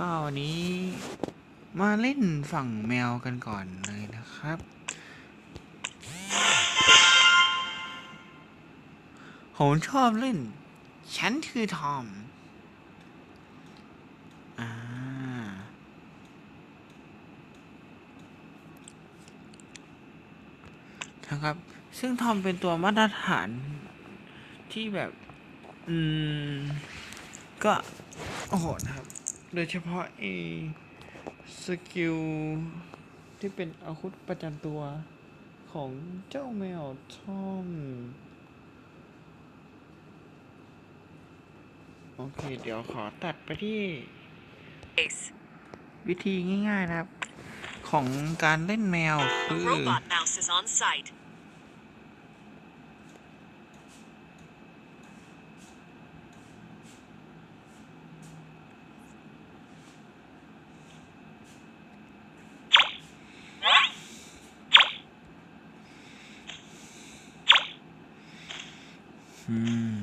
ก็วันนี้มาเล่นฝั่งแมวกันก่อนเลยนะครับ ผมชอบเล่น ฉันคือทอม อ่า นะครับ ซึ่งทอมเป็นตัวมาตรฐานที่แบบ อืม ก็โอ้โหนะครับ โดยเฉพาะไอ้สกิลที่เป็นอาวุธประจำตัวของเจ้าแมวทอม โอเค เดี๋ยวขอตัดไปที่ Ace. วิธีง่ายๆนะครับ ของการเล่นแมว A คือ robot mouse is on site. อืม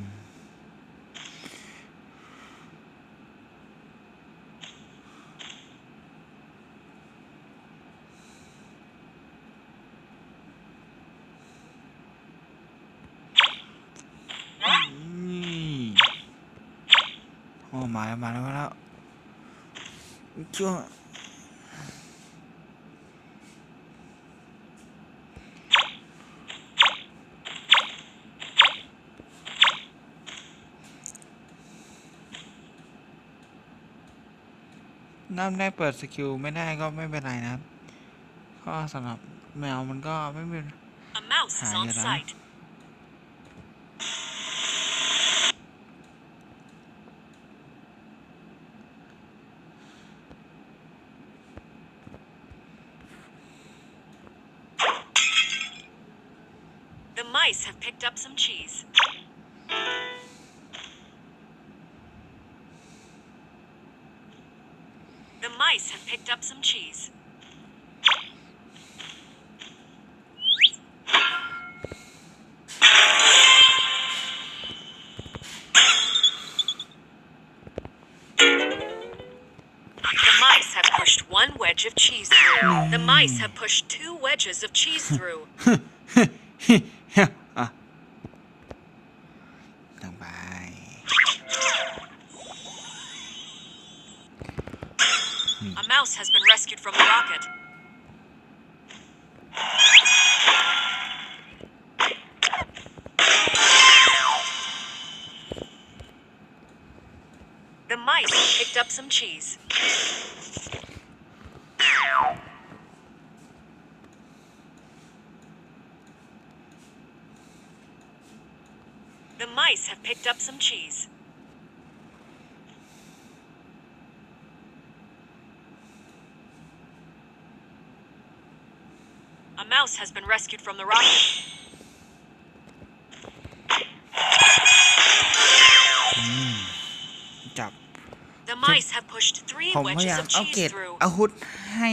นี่โอ้มาแล้ว มาแล้วมาแล้วจ้วงน้ำได้เปิดสกิลไม่ได้ก็ไม่เป็นไรนะครับก็สำหรับแมวมันก็ไม่เป็น A mouse is on Hang it on. site. Mice have picked up some cheese. The mice have picked up some cheese. The mice have pushed one wedge of cheese through. The mice have pushed two wedges of cheese through. picked up some cheese. The mice have picked up some cheese. A mouse has been rescued from the rocket. Mice have pushed three ผมพยา wedges ยาม of เอาเกร cheese ด through. อาวุธให้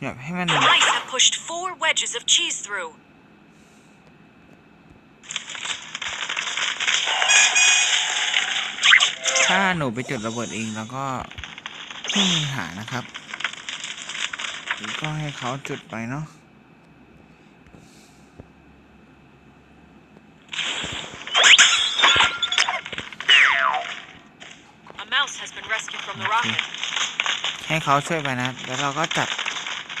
แบบให้มัน The mice have pushed four wedges of cheese through. ถ้าหนูไปจุดระเบิดเองแล้วก็ไม่มีปัญหานะครับก็ให้เขาจุดไปเนาะ A mouse has been rescued from the rocket. ให้ เขาช่วยไปนะ แล้วเราก็จับ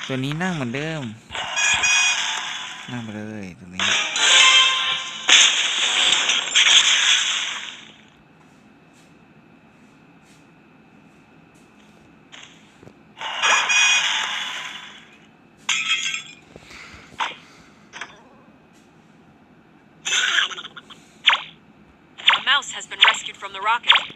ตัวนี้นั่งเหมือนเดิม นั่งไปเลยตรงนี้ A mouse has been rescued from the rocket.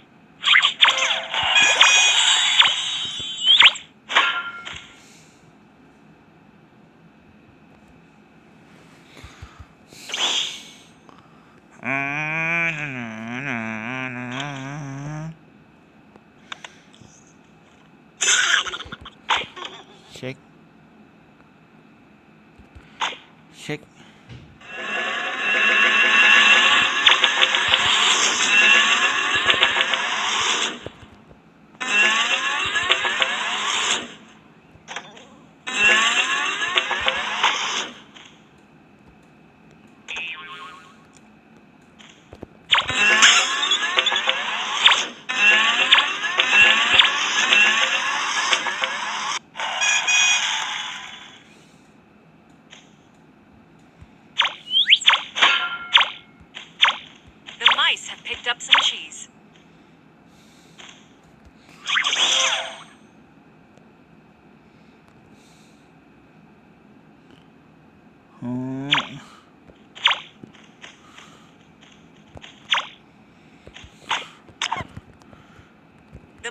Check. Check.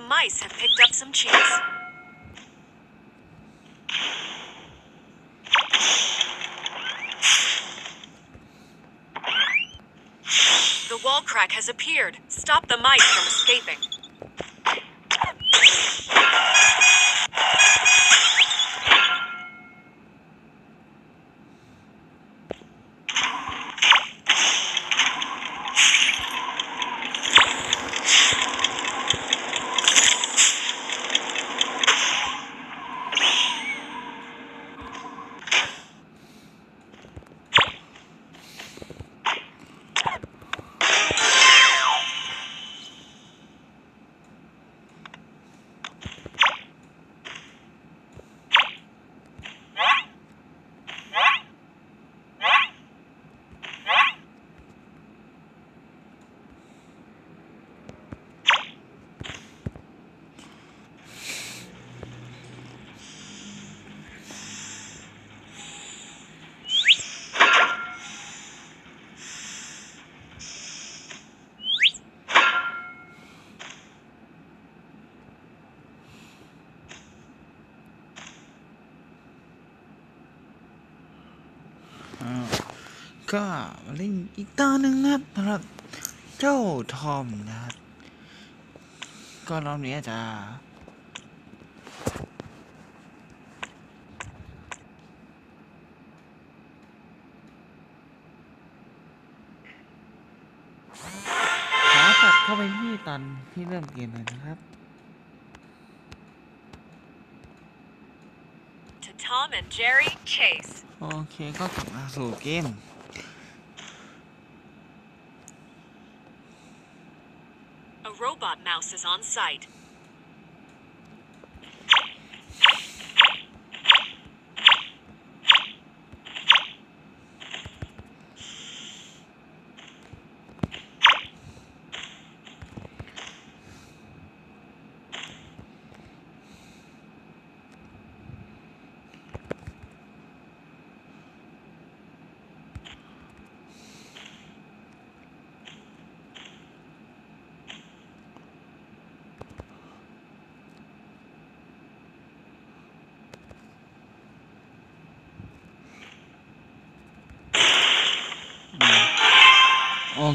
Mice have picked up some cheese. The wall crack has appeared. Stop the mice from escaping. ก็มาเล่นอีกตาหนึ่งนะครับสำหรับเจ้าทอมนะครับ ก็รอบนี้อาจจะขอตัดเข้าไปที่ตอนที่เริ่มเกมเลยนะครับ To Tom and Jerry, chase. โอเค ก็กลับมาสู่เกม A robot mouse is on site.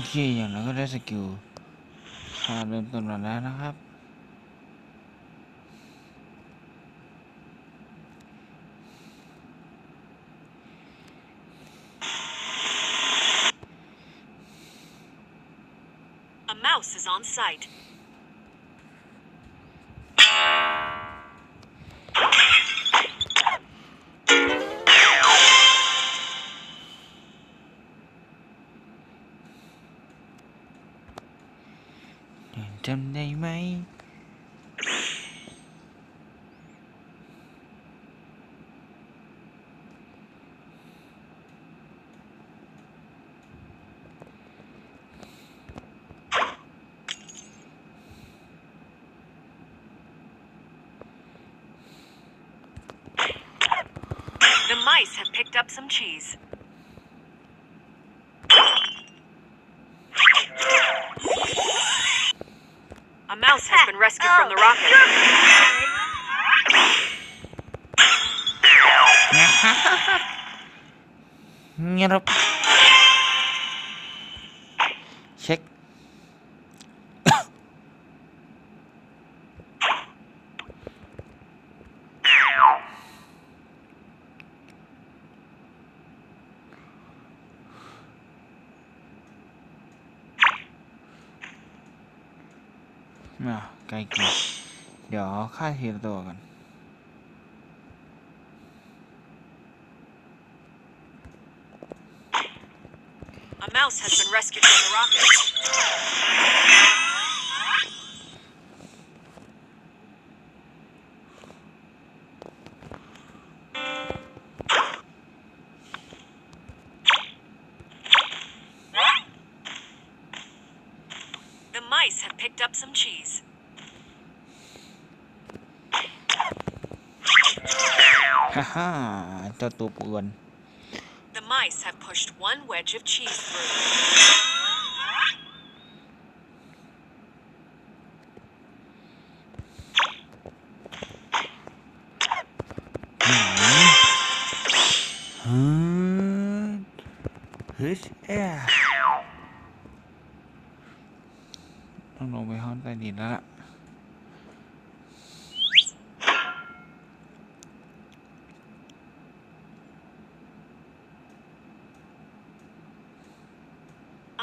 เค อย่างนั้นก็ได้สกิลพาเริ่มต้นมาแล้วนะครับ A mouse is on site. Mice have picked up some cheese. A mouse has been rescued from the rocket. เลเกลียเดี๋ยวค่าทีละตัวกัน ฮ่าฮ่าเจ้าตัวป่วน The mice have pushed one wedge of cheese through. ฮึชเอ๊ต้องลงไปห้องใต้ดินแล้วล่ะ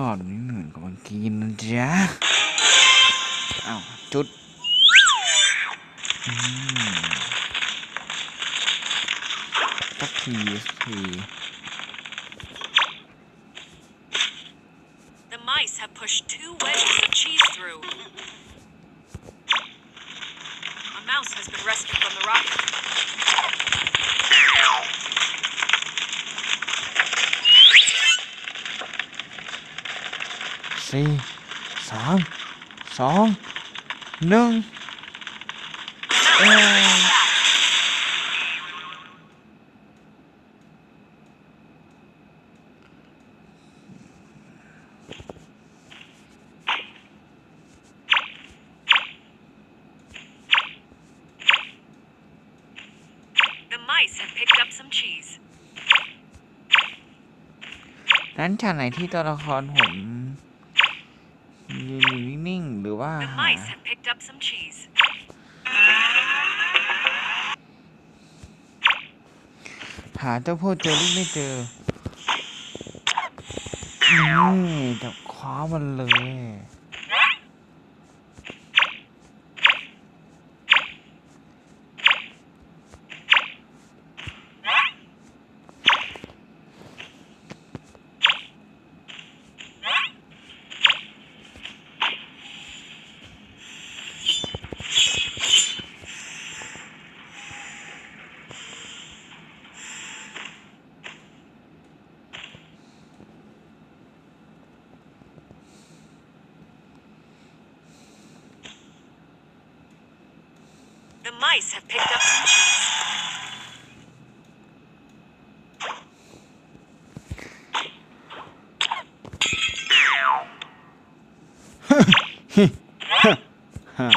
รอดนิดหนึ่งกับเมื่อกี้นะจ๊ะอ้าวจุดสักทีสักที The mice have pushed two wedges of cheese through. A mouse has been rescued from the rocket. สี่สามสองหนึ่งเอ้ย The mice have picked up some cheese. นั้นฉากไหนที่ตัวละครผม ยืนอยู่นิ่งๆหรือว่า The หา mice have picked up some cheese. หาเจ้าพ่อเจอรี่ไม่เจอนี่จับคว้ามันเลย The mice have picked up some cheese. ฮะ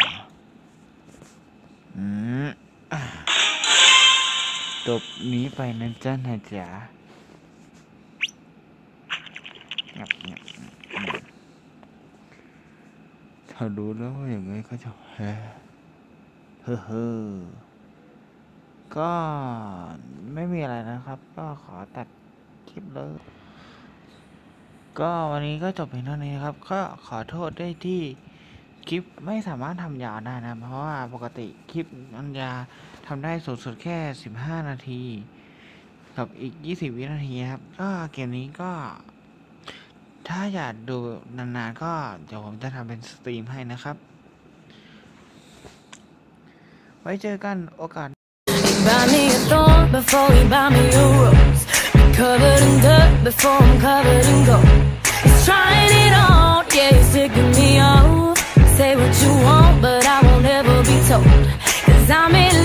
อืมอะจบนี้ไปนะจ๊ะนะจ๊ะงับงับงับเขารู้แล้วว่าอย่างไงเขาจะแพ้ เฮ้อก็ไม่มีอะไรนะครับ ก็ขอตัดคลิปเลย ก็วันนี้ก็จบเพียงเท่านี้นะครับ ก็ขอโทษด้วยที่คลิปไม่สามารถทำยาวได้นะ เพราะว่าปกติคลิปมันจะทำได้สูงสุดแค่ 15 นาที กับอีก 20 วินาทีครับ ก็เกมนี้ก็ ถ้าอยากดูนานๆก็เดี๋ยวผมจะทำเป็นสตรีมให้นะครับ ไว้เจอกันโอกาส Buy me a thorn before you buy me a rose. Be covered in dirt before I'm covered in gold. He's trying it on, yeah, he's taking me off. Say what you want, but I won't ever be told. Cause I'm in